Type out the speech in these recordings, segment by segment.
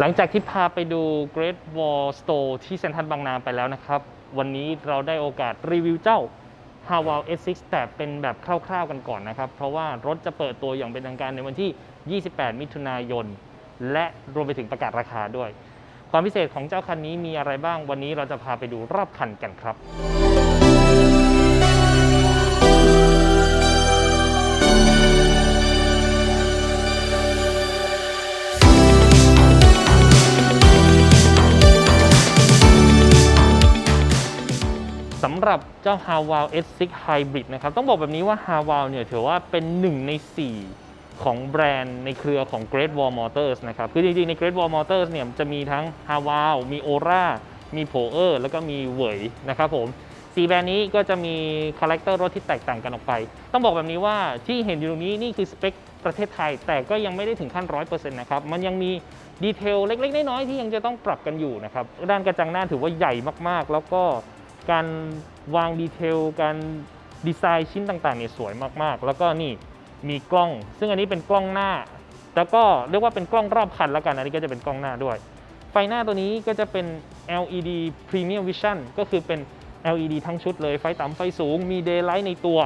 หลังจากที่พาไปดู Great Wall Store ที่เซ็นทรัลบางนาไปแล้วนะครับ วันนี้เราได้โอกาสรีวิวเจ้า h a w a l S6 แต่เป็นแบบคร่าวๆกันก่อนนะครับ เพราะว่ารถจะเปิดตัวอย่างเป็นทางการในวันที่ 28 มิถุนายน และรวมไปถึงประกาศราคาด้วย ความพิเศษของเจ้าคันนี้มีอะไรบ้างวันนี้เราจะพาไปดูรอบคันกันครับำหรับเจ้า h a w a l S6 Hybrid นะครับ ต้องบอกแบบนี้ว่า h a w a l เนี่ยถือว่าเป็นหนึ่งใน 4 ของแบรนด์ในเครือของ Great Wall Motors นะครับ คือจริงๆ ใน Great Wall Motors เนี่ยจะมีทั้ง h a w a l มี Ora มี p o e r แล้วก็มีเวยนะครับผมสีแบรนด์นี้ก็จะมีคาแรคเตอร์รถที่แตกต่างกันออกไป ต้องบอกแบบนี้ว่าที่เห็นอยู่ตรงนี้นี่คือสเปคประเทศไทย แต่ก็ยังไม่ได้ถึงขั้น 100%นะครับ มันยังมีดีเทลเล็กๆ น้อยๆ ที่ยังจะต้องปรับกันอยู่นะครับ ด้านกระจังหน้าถือว่าใหญ่มากๆ แล้วก็ การวางดีเทล การดีไซน์ชิ้นต่างๆเนี่ยสวยมากๆ แล้วก็นี่มีกล้อง ซึ่งอันนี้เป็นกล้องหน้า แล้วก็เรียกว่าเป็นกล้องรอบคันแล้วกัน อันนี้ก็จะเป็นกล้องหน้าด้วย ไฟหน้าตัวนี้ก็จะเป็น LED Premium Vision ก็คือเป็น LED ทั้งชุดเลย ไฟต่ำไฟสูง มี Daylight ในตัว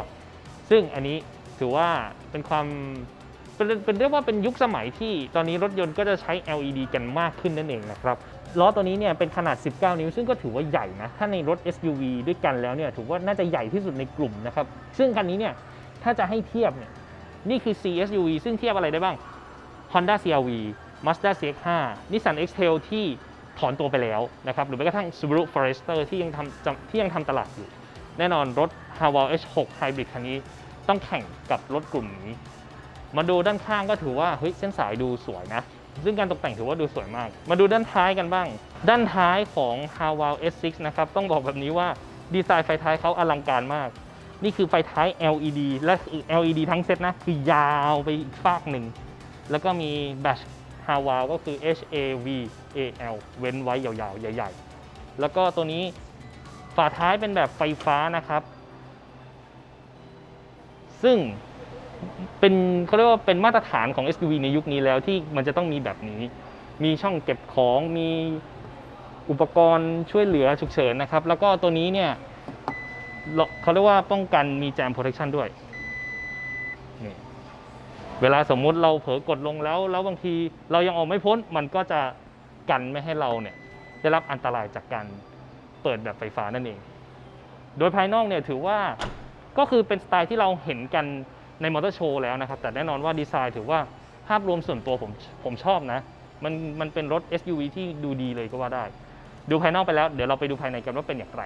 ซึ่งอันนี้ถือว่าเป็นความเป็นเป็นเรียกว่าเป็นยุคสมัยที่ตอนนี้รถยนต์ก็จะใช้ LED กันมากขึ้นนั่นเองนะครับ ล้อตัวนี้เนี่ยเป็นขนาด 19 นิ้ว ซึ่งก็ถือว่าใหญ่นะ ถ้าในรถ SUV ด้วยกันแล้วเนี่ยถือว่าน่าจะใหญ่ที่สุดในกลุ่มนะครับ ซึ่งคันนี้เนี่ยถ้าจะให้เทียบเนี่ยนี่คือ CSUV ซึ่งเทียบอะไรได้บ้าง Honda CRV Mazda CX-5 Nissan X-Trail ที่ถอนตัวไปแล้วนะครับ หรือแม้กระทั่ง Subaru Forester ที่ยังทำที่ยังทำตลาดอยู่ แน่นอนรถ h a w a l H6 Hybrid คันนี้ต้องแข่งกับรถกลุ่มนี้ มาดูด้านข้างก็ถือว่าเฮ้ยเส้นสายดูสวยนะ ซึ่งการตกแต่งถือว่าดูสวยมาก มาดูด้านท้ายกันบ้าง ด้านท้ายของ h a w a l S6 นะครับ ต้องบอกแบบนี้ว่าดีไซน์ไฟท้ายเขาอลังการมาก นี่คือไฟท้าย LED และ LED ทั้งเซตนะ คือยาวไปอีกฟากหนึ่ง แล้วก็มีแบต h a w a l ก็คือ H A V A L เว้นไว้ยาวๆ ใหญ่ ๆ แล้วก็ตัวนี้ฝาท้ายเป็นแบบไฟฟ้านะครับ ซึ่ง เป็นเขาเรียกว่าเป็นมาตรฐานของ SUV ในยุคนี้แล้วที่มันจะต้องมีแบบนี้ มีช่องเก็บของมีอุปกรณ์ช่วยเหลือฉุกเฉินนะครับ แล้วก็ตัวนี้เนี่ยเขาเรียกว่าป้องกันมีแจม protection ด้วยนี่เวลาสมมุติเราเผลอกดลงแล้ว แล้วบางทีเรายังออกไม่พ้น มันก็จะกันไม่ให้เราเนี่ยได้รับอันตรายจากการเปิดแบบไฟฟ้านั่นเอง โดยภายนอกเนี่ยถือว่าก็คือเป็นสไตล์ที่เราเห็นกัน ในมอเตอร์โชว์แล้วนะครับ แต่แน่นอนว่าดีไซน์ถือว่าภาพรวมส่วนตัวผมผมชอบนะ มันมันเป็นรถ SUV ที่ดูดีเลยก็ว่าได้ ดูภายนอกไปแล้วเดี๋ยวเราไปดูภายในกันว่าเป็นอย่างไร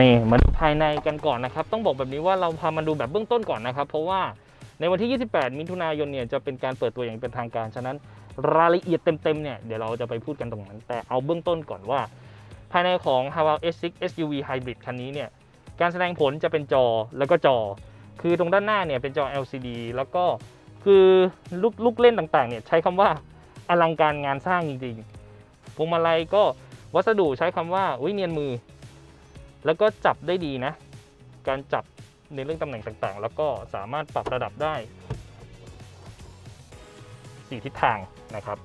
นี่มาดูภายในกันก่อนนะครับ ต้องบอกแบบนี้ว่าเราพามาดูแบบเบื้องต้นก่อนนะครับ เพราะว่า ในวันที่ 28 มิถุนายนเนี่ยจะเป็นการเปิดตัวอย่างเป็นทางการ ฉะนั้นรายละเอียดเต็มๆเนี่ยเดี๋ยวเราจะไปพูดกันตรงนั้น แต่เอาเบื้องต้นก่อนว่า ภายในของ h a w a l S6 SUV Hybrid คันนี้เนี่ยการแสดงผลจะเป็นจอแล้วก็จอ คือตรงด้านหน้าเนี่ยเป็นจอ LCD แล้วก็คือลูกลูกเล่นต่างๆเนี่ยใช้คำว่าอลังการงานสร้างจริงๆพวงมาลัยก็วัสดุใช้คำว่าอุ้ยเนียนมือ แล้วก็จับได้ดีนะ การจับ ในเรื่องตำแหน่งต่างๆ แล้วก็สามารถปรับระดับได้ 4 ทิศทางนะครับ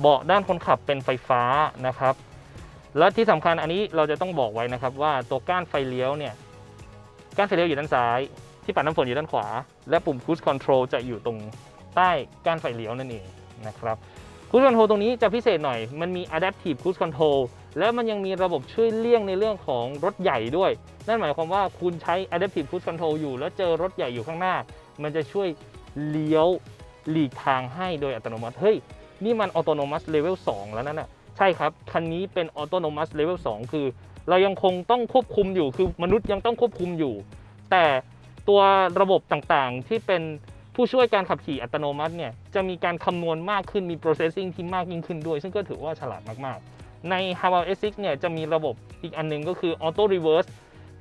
เบาะด้านคนขับเป็นไฟฟ้านะครับ และที่สำคัญอันนี้เราจะต้องบอกไว้นะครับว่าตัวก้านไฟเลี้ยวเนี่ยก้านไฟเลี้ยวอยู่ด้านซ้าย ที่ปัดน้ำฝนอยู่ด้านขวา และปุ่ม Cruise Control จะอยู่ตรงใต้ก้านไฟเลี้ยวนั่นเองนะครับ Cruise Control ตรงนี้จะพิเศษหน่อยมันมี Adaptive Cruise Control แล้วมันยังมีระบบช่วยเลี่ยงในเรื่องของรถใหญ่ด้วย นั่นหมายความว่าคุณใช้ Adaptive Cruise Control อยู่ แล้วเจอรถใหญ่อยู่ข้างหน้า มันจะช่วยเลี้ยวหลีกทางให้โดยอัตโนมัติ เฮ้ย นี่มัน Autonomous Level 2แล้วนั่นน่ะใช่ครับ คันนี้เป็น Autonomous Level 2คือ เรายังคงต้องควบคุมอยู่ คือมนุษย์ยังต้องควบคุมอยู่ แต่ตัวระบบต่างๆที่เป็นผู้ช่วยการขับขี่อัตโนมัติเนี่ย จะมีการคำนวณมากขึ้น มี processing ที่มากยิ่งขึ้นด้วย ซึ่งก็ถือว่าฉลาดมากๆ ใน h a w a l S6 เนี่ยจะมีระบบอีกอันหนึงก็คือ Auto Reverse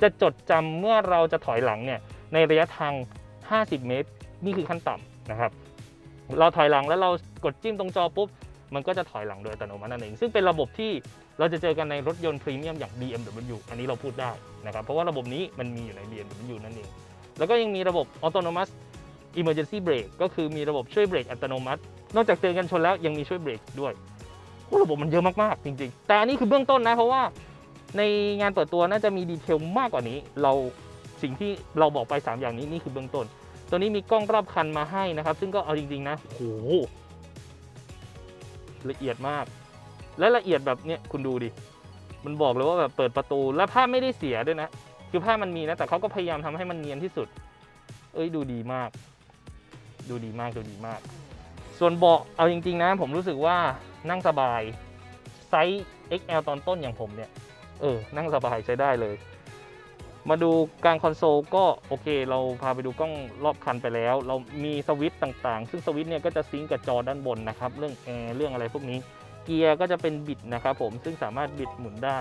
จะจดจำเมื่อเราจะถอยหลังเนี่ยในระยะทาง 50 เมตร นี่คือขั้นต่ำนะครับ เราถอยหลังแล้วเรากดจิ้มตรงจอปุ๊บ มันก็จะถอยหลังโดยอัตโนมัตินั่นเอง ซึ่งเป็นระบบที่เราจะเจอกันในรถยนต์พรีเมียมอย่าง BMW อันนี้เราพูดได้นะครับ เพราะว่าระบบนี้มันมีอยู่ใน BMW นั่นเอง แล้วก็ยังมีระบบ Autonomous Emergency Brake ก็คือมีระบบช่วยเบรกอัตโนมัติ นอกจากเตือนกันชนแล้วยังมีช่วยเบรกด้วย ระบบมันเยอะมากๆจริง ๆ แต่อันนี้คือเบื้องต้นนะเพราะว่าในงานเปิดตัวน่าจะมีดีเทลมากกว่านี้ เราสิ่งที่เราบอกไป 3 อย่างนี้นี่คือเบื้องต้น ตัวนี้มีกล้องรอบคันมาให้นะครับ ซึ่งก็เอาจริงๆนะโหละเอียดมาก และละเอียดแบบเนี้ยคุณดูดิมันบอกเลยว่าแบบเปิดประตูและภาพไม่ได้เสียด้วยนะ คือภาพมันมีนะแต่เขาก็พยายามทำให้มันเนียนที่สุด เอ้ยดูดีมาก ดูดีมากดูดีมาก ส่วนเบาะเอาจริง ๆ นะ ผมรู้สึกว่า นั่งสบาย ไซส์ XL ตอนต้นอย่างผมเนี่ย เออ นั่งสบายใช้ได้เลย มาดูกลางคอนโซลก็โอเค เราพาไปดูกล้องรอบคันไปแล้ว เรามีสวิตช์ต่างๆ ซึ่งสวิตช์เนี่ยก็จะซิงก์กับจอด้านบนนะครับ เรื่องแอร์เรื่องอะไรพวกนี้ เกียร์ก็จะเป็นบิดนะครับผม ซึ่งสามารถบิดหมุนได้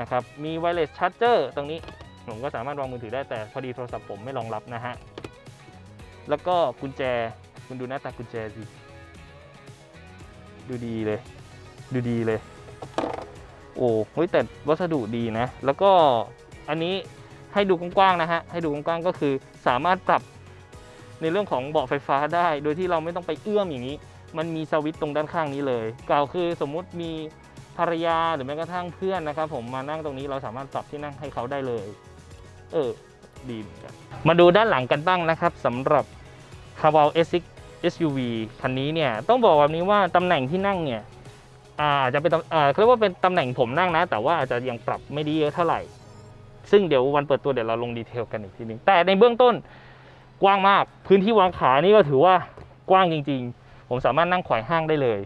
นะครับ มีไวเลสชาร์จเจอร์ตรงนี้ ผมก็สามารถวางมือถือได้แต่พอดีโทรศัพท์ผมไม่รองรับนะฮะ แล้วก็กุญแจ คุณดูหน้าตากุญแจสิ ดูดีเลย ดูดีเลย โอ้เฮ้ยแต่วัสดุดีนะ แล้วก็อันนี้ให้ดูกว้างๆนะฮะ ให้ดูกว้างๆก็คือสามารถปรับในเรื่องของเบาะไฟฟ้าได้ โดยที่เราไม่ต้องไปเอื้อมอย่างนี้ มันมีสวิตช์ตรงด้านข้างนี้เลย กล่าวคือสมมุติมีภรรยาหรือแม้กระทั่งเพื่อนนะครับผมมานั่งตรงนี้เราสามารถปรับที่นั่งให้เขาได้เลย เออ ดีเหมือนกัน มาดูด้านหลังกันบ้างนะครับสำหรับ c a r v a l S6 SUV คันนี้เนี่ยต้องบอกแบบนี้ว่าตำแหน่งที่นั่งเนี่ยอาจจะเป็นเขาเรียกว่าเป็นตำแหน่งผมนั่งนะ แต่ว่าอาจจะยังปรับไม่ด้เยอะเท่าไหร่ ซึ่งเดี๋ยววันเปิดตัวเดี๋ยวเราลงดีเทลกันอีกทีนึงแต่ในเบื้องต้นกว้างมากพื้นที่วางขานี่ก็ถือว่ากว้างจริง ๆ ผมสามารถนั่งไขว่ห้างได้เลย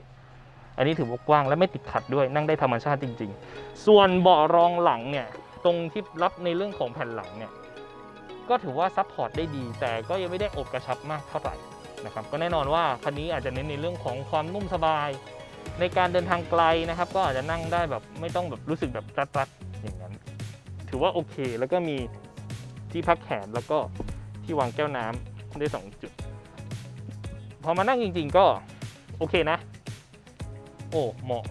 อันนี้ถือว่ากว้างและไม่ติดขัดด้วยนั่งได้ธรรมชาติจริง ๆ ส่วนเบาะรองหลังเนี่ยตรงที่รับในเรื่องของแผ่นหลังเนี่ยก็ถือว่าซัพพอร์ตได้ดี แต่ก็ยังไม่ได้อบกระชับมากเท่าไหร่ นะครับก็แน่นอนว่าคันนี้อาจจะเน้นในเรื่องของความนุ่มสบาย ในการเดินทางไกลนะครับ ก็อาจจะนั่งได้แบบไม่ต้องแบบรู้สึกแบบรัดๆอย่างนั้น ถือว่าโอเค แล้วก็มีที่พักแขนแล้วก็ที่วางแก้วน้ำได้สองจุด พอมานั่งจริง ๆ ก็โอเคนะ โอ้เหมาะ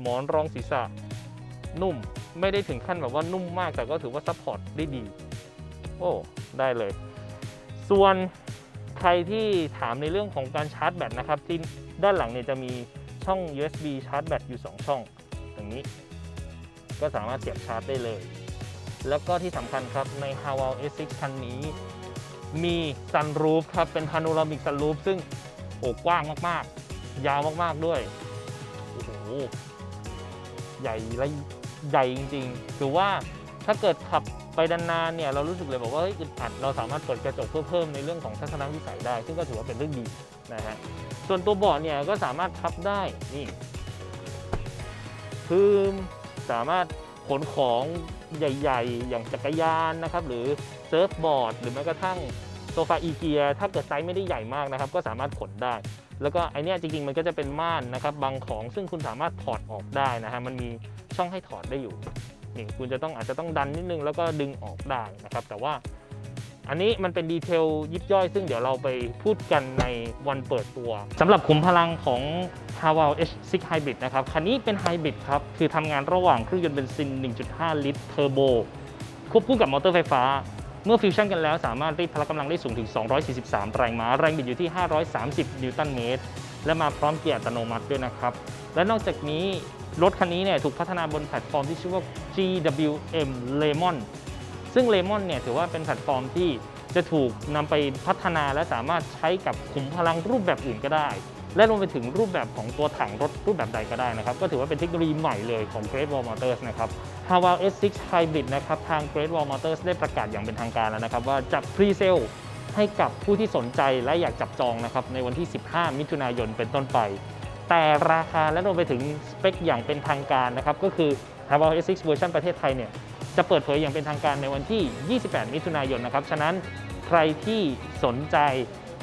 หมอนรองศีรษะ นุ่มไม่ได้ถึงขั้นแบบว่านุ่มมากแต่ก็ถือว่าซัพพอร์ตได้ดี โอ้ ได้เลย ส่วน ใครที่ถามในเรื่องของการชาร์จแบตนะครับที่ด้านหลังเนี่ยจะมีช่อง USB ชาร์จแบตอยู่ 2 ช่องอย่างนี้ ก็สามารถเสียบชาร์จได้เลย แล้วก็ที่สำคัญครับใน h a w a l S6 คันนี้ มีซันรูฟครับ เป็นพาโนรามิกซันรูฟซึ่งโอ้กว้างมากๆ ยาวมากๆด้วยโอ้โหใหญ่และใหญ่จริงๆ ถือว่า ถ้าเกิดขับไปนานๆเนี่ยเรารู้สึกเลยบอกว่าเฮ้ยอึดอัดเราสามารถเปิดกระจกเพื่อเพิ่มในเรื่องของทัศนวิสัยได้ ซึ่งก็ถือว่าเป็นเรื่องดีนะฮะส่วนตัวเบาะเนี่ยก็สามารถพับได้นี่คือสามารถขนของใหญ่ ๆ อย่างจักรยานนะครับ หรือเซิร์ฟบอร์ด หรือแม้กระทั่งโซฟาอีเกียถ้าเกิดไซส์ไม่ได้ใหญ่มากนะครับ ก็สามารถขนได้ แล้วก็ไอเนี้ยจริง ๆ มันก็จะเป็นม่านนะครับบางของซึ่งคุณสามารถถอดออกได้นะฮะมันมีช่องให้ถอดได้อยู่ นี่คุณจะต้องอาจจะต้องดันนิดนึงแล้วก็ดึงออกได้นะครับ แต่ว่าอันนี้มันเป็นดีเทลยิบย่อย ซึ่งเดี๋ยวเราไปพูดกันในวันเปิดตัวสำหรับขุมพลังของ h a w a l H6 Hybrid นะครับ คันนี้เป็นไฮบริดครับ คือทำงานระหว่างเครื่องยนต์เบนซิน 1.5 ลิตรเทอร์โบควบคู่กับมอเตอร์ไฟฟ้า เมื่อฟิวชั่นกันแล้วสามารถรีดพละกำลังได้สูงถึง 243 แรงม้า แรงบิดอยู่ที่ 530 นิวตันเมตร และมาพร้อมเกียร์อัตโนมัติด้วยนะครับ และนอกจากนี้รถคันนี้เนี่ยถูกพัฒนาบนแพลตฟอร์มที่ชื่อว่า GWM Lemon ซึ่ง Lemon เนี่ยถือว่าเป็นแพลตฟอร์มที่จะถูกนำไปพัฒนาและสามารถใช้กับขุมพลังรูปแบบอื่นก็ได้ และรวมไปถึงรูปแบบของตัวถังรถรูปแบบใดก็ได้นะครับ ก็ถือว่าเป็นเทคโนโลยีใหม่เลยของ Great Wall Motors นะครับ h a w a l S6 Hybrid นะครับ ทาง Great Wall Motors ได้ประกาศอย่างเป็นทางการแล้วนะครับ ว่าจะพรีเซล ให้กับผู้ที่สนใจและอยากจับจองนะครับในวันที่ 15 มิถุนายนเป็นต้นไป แต่ราคาและรวมไปถึงสเปคอย่างเป็นทางการนะครับก็คือ h a w a l S6 เวอร์ชันประเทศไทยเนี่ยจะเปิดเผยอย่างเป็นทางการในวันที่ 28 มิถุนายนนะครับฉะนั้นใครที่สนใจ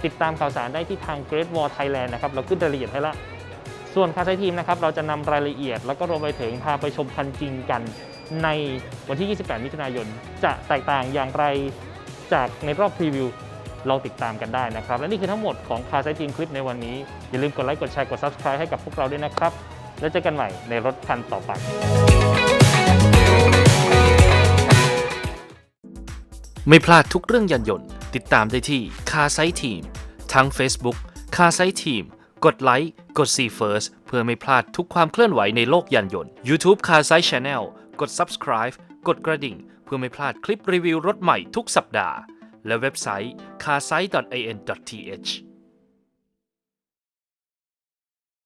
ติดตามข่าวสารได้ที่ทาง Great Wall Thailand นะครับเราขึ้นรายละเอียดให้ละส่วนคาไซทีมนะครับเราจะนำรายละเอียด แล้วก็รวมไปถึงพาไปชมคันจริงกันในวันที่ 28 มิถุนายน จะแตกต่างอย่างไรจากในรอบพรีวิว ลองติดตามกันได้นะครับ และนี่คือทั้งหมดของคาไซทีมคลิปในวันนี้ อย่าลืมกดไลค์กดแชร์กด Subscribe ให้กับพวกเราด้วยนะครับ แล้วเจอกันใหม่ในรถคันต่อไปไม่พลาดทุกเรื่องยานยนต์ ติดตามได้ที่ Car Site Team ทั้ง Facebook Car Site Team กดไลค์กด See First เพื่อไม่พลาดทุกความเคลื่อนไหวในโลกยานยนต์ YouTube Car Site Channel กด Subscribe กดกระดิ่ง เพื่อไม่พลาดคลิปรีวิวรถใหม่ทุกสัปดาห์ และเว็บไซต์ carsite.in.th